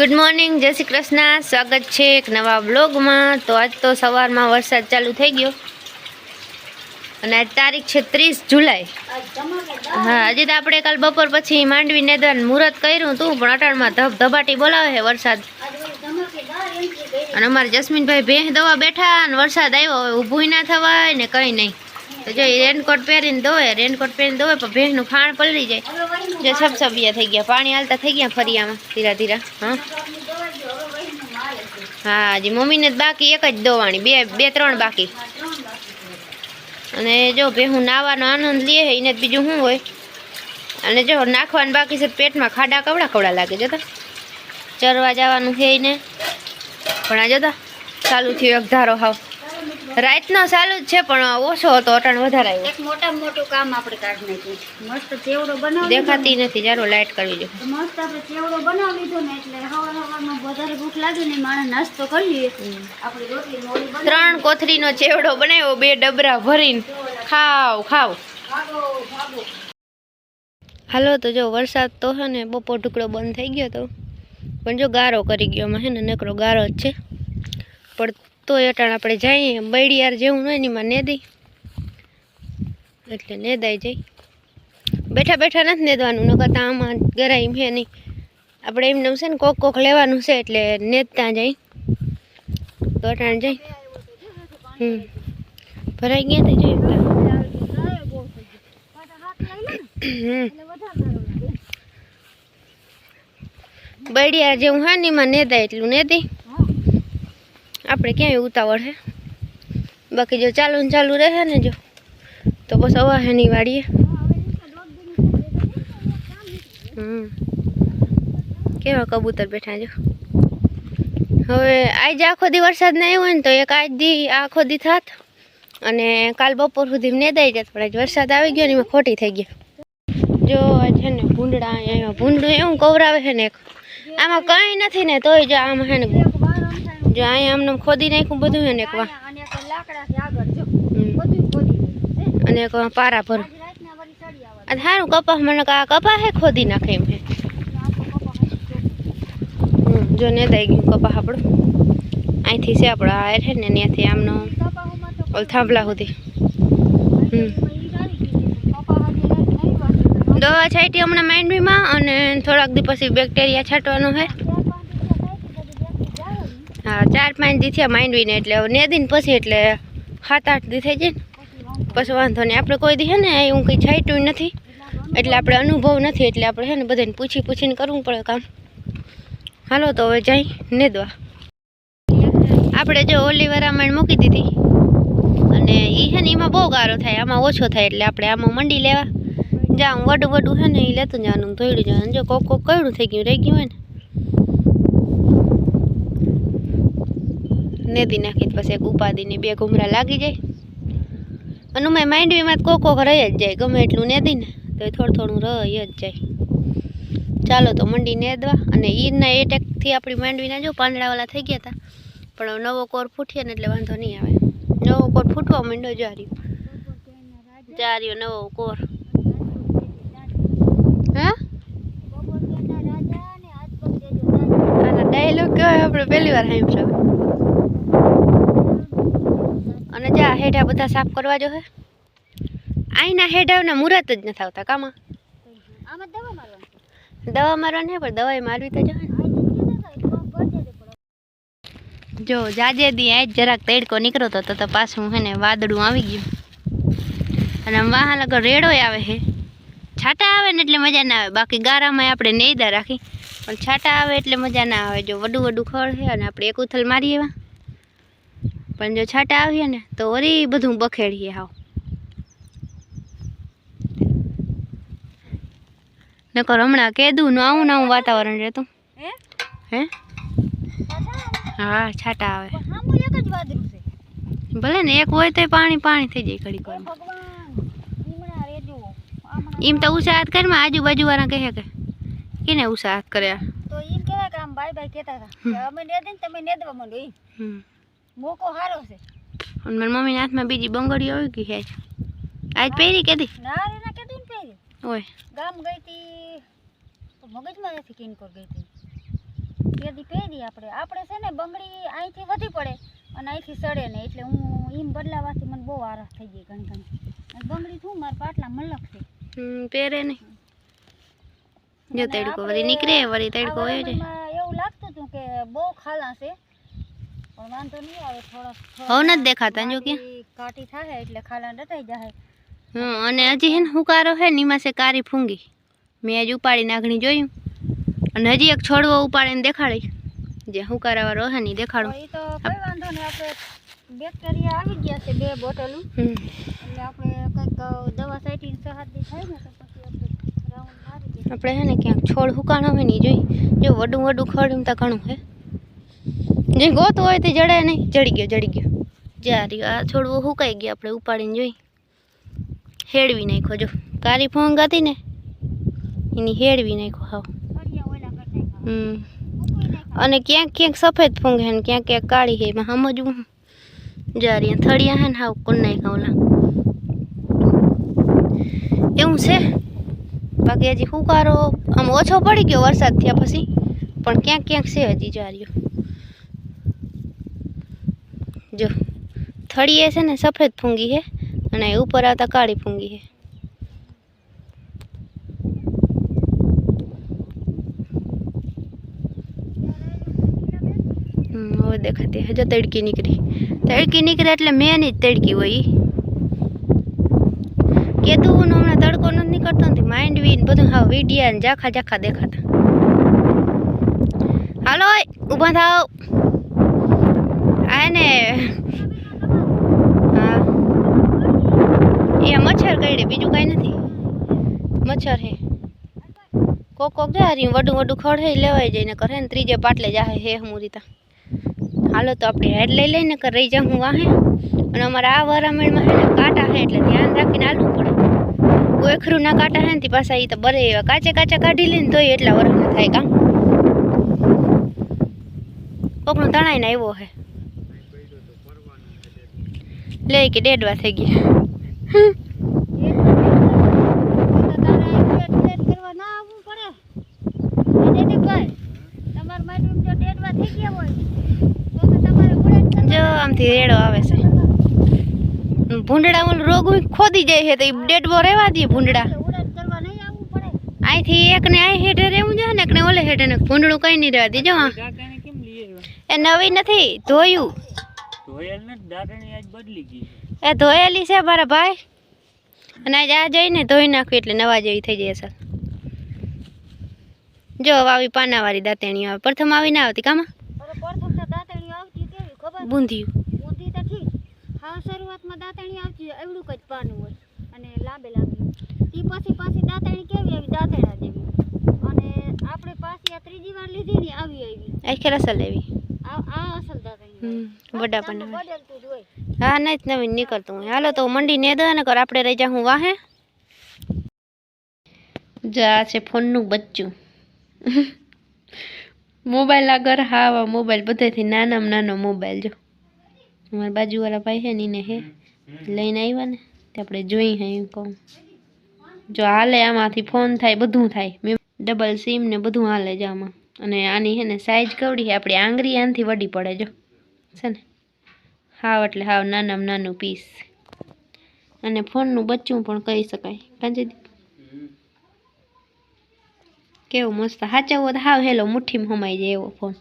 Good morning જય શ્રી કૃષ્ણ. સ્વાગત છે એક નવા બ્લોગમાં તો આજ તો સવારમાં વરસાદ ચાલુ થઈ ગયો. અને આજ તારીખ છે ત્રીસ જુલાઈ. હા, હજી તો આપણે કાલ બપોર પછી માંડવી નેદાન મુહૂર્ત કર્યું હતું, પણ અટાણમાં ધબ ધબાટી બોલાવે છે વરસાદ. અને અમારે જસ્મીનભાઈ ભેંસ દવા બેઠા અને વરસાદ આવ્યો, હવે ઊભું ના થવાય ને કંઈ નહીં. તો જો રેનકોટ પહેરીને દોવે રેનકોટ પહેરીને દોવે પણ ભેંસનું ખાણ પલળી જાય. જે છબછબિયા થઈ ગયા, પાણી હાલતા થઈ ગયા ફરિયામાં, ધીરા ધીરા, હા? હા, હજી મમ્મીને બાકી, એક જ દોવાણી બે બે, ત્રણ બાકી. અને જો ભેહું નાવાનો આનંદ લે એને બીજું શું હોય? અને જો નાખવાનું બાકી છે પેટમાં ખાડા કવડા કવડા લાગે, જતા? ચરવા જવાનું છે એને પણ આ જોતા, ચાલુ થયું એક ધારો હાવ. રાતનો ચાલુ જ છે પણ ઓછો હતો અટાણ વધારે આવ્યો. એક મોટા મોટું કામ આપણે કાઢ નાખ્યું મસ્ત ચેવડો બનાવી દેખાતી નથી જારો લાઈટ કરવી જોઈએ મસ્ત આપણે ચેવડો બનાવી લીધો ને એટલે હવાર હવારમાં વધારે ભૂખ લાગે ને માણસ નાસ્તો કરી લઈએ. આપણે રોટલી મોડી બનાવી ત્રણ કોથળીનો ચેવડો બનાવ્યો બે ડબરા ભરીને. ખાવ ખાવ હાલો તો જો વરસાદ તો છે ને બપોર ટુકડો બંધ થઈ ગયો તો. પણ જો ગારો કરી ગયો એમાં હે ને નકરો ગારો જ છે. પણ તોય અટાણ આપણે જઈએ. બૈડિયાર જેવું હોય ને એમાં નેદી. એટલે નેદાઈ જઈ બેઠા બેઠા નથી નેદવાનું ન કરતા આમાં ગરાઈ છે નહીં. આપણે એમને છે ને કોક કોક લેવાનું છે એટલે નેદતા જઈ તો અટાણ જઈ હમ. ભરાઈ ગયા તો જઈ હમ. બળિયા જેવું હા ને એમાં નેદાય એટલું નેદી. આપણે ક્યાંય ઉતાવળ હે? બાકી જો ચાલુ ને ચાલુ રહે ને જો, તો બસ અવાહે નહીં વાળીએ હમ. કેવા કબૂતર બેઠા જો? હવે આજ આખો દી વરસાદ ના આવ્યો ને તો એક આજ દી આખો દી થાત. અને કાલ બપોર સુધી ને દઈ જાત, પણ આજ વરસાદ આવી ગયો ને એમાં ખોટી થઈ ગઈ. જો છે ને ભૂંડડા અહીંયા, ભૂંડડું એવું કવરાવે છે ને એક. આમાં કંઈ નથી ને તોય જો આમાં છે ને જો અહીંયા આમને ખોદી નાખ્યું બધું છે ને એક વાર અને એક પારા ભર હારું. અને સારું કપાસ મને કા કપા હે ખોદી નાખે એમ હે. કપા જો. ને દઈ ગયું કપા આપણું. અહીંથી છે આપણો આ છે ને ત્યાંથી આમનો ઓલ થાંભલા સુધી. કપા. દવા છાંટી હમણાં માંડવીમાં અને થોડાક દી પછી બેક્ટેરિયા છાંટવાનું છે હા, ચાર પાંચ દી થયા માંડવીને એટલે ને દિન પછી એટલે સાત આઠ દી થઈ જાય ને. પછી વાંધો નહીં. આપણે કોઈ દી છે ને એવું કંઈ છાંટ્યું નથી. એટલે આપણે અનુભવ નથી. એટલે આપણે છે ને બધાને પૂછી પૂછીને કરવું પડે કામ. હાલો તો હવે જઈ નેદવા આપણે જો ઓલી વરામણ મૂકી દીધી. અને એ છે ને એમાં બહુ ગારો થાય. આમાં ઓછો થાય એટલે આપણે આમાં મંડી લેવા. જ્યાં વડું વડું છે ને એ લેતું જવાનું ધોઈડું જવાનું. જો કોક કોક કયું થઈ ગયું, રહી ગયું હોય ને. નેદી નાખી પછી એક ઉપાદીની બે ઘૂમરા લાગી જાય. અને મેં માંડવીમાં કોક કોક રહી જ જાય ગમે એટલું નેદી ને તો એ થોડું થોડું રહી જ જાય. ચાલો તો મંડી નેદવા અને ઈરના એટેકથી આપણી માંડવીના જો પાંદડાવાળા થઈ ગયા હતા પણ નવો કોર ફૂટીએ ને એટલે વાંધો નહીં આવે. નવો કોર ફૂટવા માંડ્યો જાર્યો જાર્યો નવો કોર. હા? ડાયલોગ કહેવાય આપણે પહેલી વાર સાંભળ્યો હેઠા બધા સાફ કરવા જો હે. આઈના હેઠાના મુરત જ નથી આવતા કામાં. દવા મારવાની. પણ દવાઈ મારવી તો જોઈએ જો જાજે દી આજ જરાક તડકો નીકળ્યો તો તો પાછું હે ને વાદળું આવી ગયું. અને વાહન લગર રેડોય આવે હે. છાટા આવે ને એટલે મજા ના આવે. બાકી ગારામાં આપણે નેયદા રાખી. પણ છાટા આવે એટલે મજા ના આવે. જો વડું વડું ખળ છે અને આપણે એક ઉથલ મારી એવા. પણ જો છાટા આવીએ ને તો વળી બધું બખેડીએ હાવ. નકર હમણાં કેદું નું આવું નવું વાતાવરણ રહેતું. હે? હે? હા છાટા આવે. સામું એક જ વાદળું છે. ભલે ને એક હોય તો પાણી પાણી થઈ જાય ઘડી આમણા એમ તો ઉત્સાહત કરીમાં આજુબાજુ વાળા કહે કે કેને હાથ કર્યા? તો એમ કહેવાય કે આમ બાય બાય કહેતા હતા અમે ને તમે નેદવા માંડો ઈ હમ. મોકો સારો છે. અને મારી મમ્મીના હાથમાં બીજી બંગડીઓ આવી ગઈ છે. આજ પહેરી કેદી ના રે ના કેદી ને પહેરી. ઓય. ગામ ગઈ તી તો મગજમાં નથી કિનકોર ગઈ તી. કેદી પહેરી આપણે. આપણે છે ને બંગડી અહીંથી વધી પડે અને અહીંથી સડે ને. એટલે હું એમ બદલાવાથી મને બહુ આરામ થઈ ગઈ ઘણી ઘણી. બંગડી શું મારા પાટલા મલક છે. હમ, પહેરે નહીં જો તડકો વળી નીકળે વળી તડકો હોય છે એવું લાગતું હતું કે બહુ ખાલા છે. પણ વાંધો નહીં આવે થોડા હવે નથી દેખાતા જો કે. કાટી થાય એટલે ખાલા ડટાઈ જાય હં અને હજી હે ને હુકારો હે ને એમાં છે કારી ફૂંગી. મેં આજ ઉપાડી નાખણી જોયું. અને હજી એક છોડવો ઉપાડીને દેખાડી. જે હુકારાવાળો હે ને દેખાડો. એ તો કોઈ વાંધો નહીં આપણે બેક્ટેરિયા આવી ગયા છે બે બોટલું હમ. એટલે આપણે કંઈક દવા સાઈટી સહાદી થાય ને તો પછી આપણે રાઉન્ડ મારી આપણે હે ને ક્યાંક છોડ હુકાણ હોય ને ઈ જોઈ. જો વડું વડું ખડું તો ઘણું હે. જે ગોતું હોય તે જડે નહીં. જડી ગયો જડી ગયો. જા રહ્યો. આ છોડવો હુકાઈ ગયો આપણે ઉપાડીને જોઈ. હેડવી નાખ્યો, જો. કારી ફોંગ હતી ને, એની હેડવી નાખ્યો, હાવ. ફળિયા ઓલા કરી નાખ્યા હમ. મૂકવી નાખ્યા અને ક્યાંક ક્યાંક સફેદ ફૂંગ હે ને ક્યાંક ક્યાંક કાળી હે, એમાં સમજવું હું. જા રહી થળિયા હે ને હાવ કોણ નાખ્યા ઓલા. એવું છે? બાકી હજી હુકારો આમ ઓછો પડી ગયો વરસાદ થયા પછી. પણ ક્યાંક ક્યાંક છે હજી, જા રહ્યો. જો થળીએ છે ને સફેદ ફૂંગી હે અને ઉપર આવતા કાળી ફૂંગી હે હમ, હવે દેખાતી હે જો તડકી નીકળી તડકી નીકળે એટલે મેન જ તડકી હોય ઈ કેતું ને હમણાં તડકો નથી નીકળતો નથી માઇન્ડ વીન બધું હા વીડિયા ને જાખા જાખા દેખાતા હાલો ઓય, ઊભા થાવ આ ને હા. એ મચ્છર કરડે, બીજું કાંઈ નથી. મચ્છર હે. કોક કોક જાય રહ્યું વડું વડું ખડે હે લેવાઈ જઈને કરે ને ત્રીજે પાટલે જાહે હે હમુરીતા હાલો તો આપણે હેડ લઈ લઈને કર રહી જાઉં હું વાહે અને અમારા આ વરામણમાં હે ને કાંટા હે, એટલે ધ્યાન રાખીને હાલવું પડે. ગોખરું ના કાંટા હે ને તે પાછા એ તો બરે એવા કાચે કાચા કાઢી લઈને તોય એટલા વરસ થાય કામ કોકનો તણાઈને આવ્યો હે. લે કે ડેડવા થઈ ગયા. જો, આમથી રેડો આવે છે. ભૂંડડા ઓલું રોગ ખોદી જાય છે તો એ ડેડવો રહેવા દે ભૂંડડા. અહીંથી એકને અહીં હેઠે રહેવું જોઈએ ને એકને ઓલે હેઠે ને ભૂંડડું કઈ નહીં રહેવા દેજો એ નવી નથી, ધોયું. ધોયેલ નથી દાંતાની આજ બદલી ગઈ એ ધોયેલી છે મારા ભાઈ. અને આજે આ જઈને ધોઈ નાખ્યું એટલે નવા જેવી થઈ જાય સર જો આવી પાનાવાળી દાંતેણી આવે. પ્રથમ આવી ના આવતી કામાં? અરે પ્રથમ તો દાંતણી આવતી કેવી ખબર? બૂંધ્યું. ઊંધી તો ઠીક. હા શરૂઆતમાં દાંતણી આવતી એવડું જ પાનું હોય. અને લાંબે લાંબી. ઈ પછી પાછી દાંતણી કેવી આવી? દાંતેડા જેવી. અને આપણે પાછી આ ત્રીજી વાર લીધી ને આવી. આવી આખી રસલ લેવી વડા હોય હા નહીં નવીન નીકળતું હોય. હાલો તો મંડી ને દે ને કર આપણે રહી જા હું વાહે. જા છે ફોનનું બચ્ચું. મોબાઈલ આગળ હા મોબાઈલ બધેથી નાનામાં નાનો મોબાઈલ જો. અમારા બાજુવાળા ભાઈ છે ને એને હે. લઈને આવ્યા ને તે આપણે જોઈ હે એમ કહું. જો હાલે આમાંથી ફોન થાય બધું થાય. ડબલ સિમ ને બધું હાલે જ આમાં. અને આની છે ને સાઈઝ કવડી આપણી આંગળી આનથી વડી પડે જો. છે ને? હાવ એટલે હાવ નાનામાં નાનું પીસ અને ફોનનું બચ્ચું પણ કહી શકાય. કાંજી કેવું મસ્ત સાચવવો તો હાવ હેલો, મુઠ્ઠીમાં સમાઈ જાય એવો ફોન.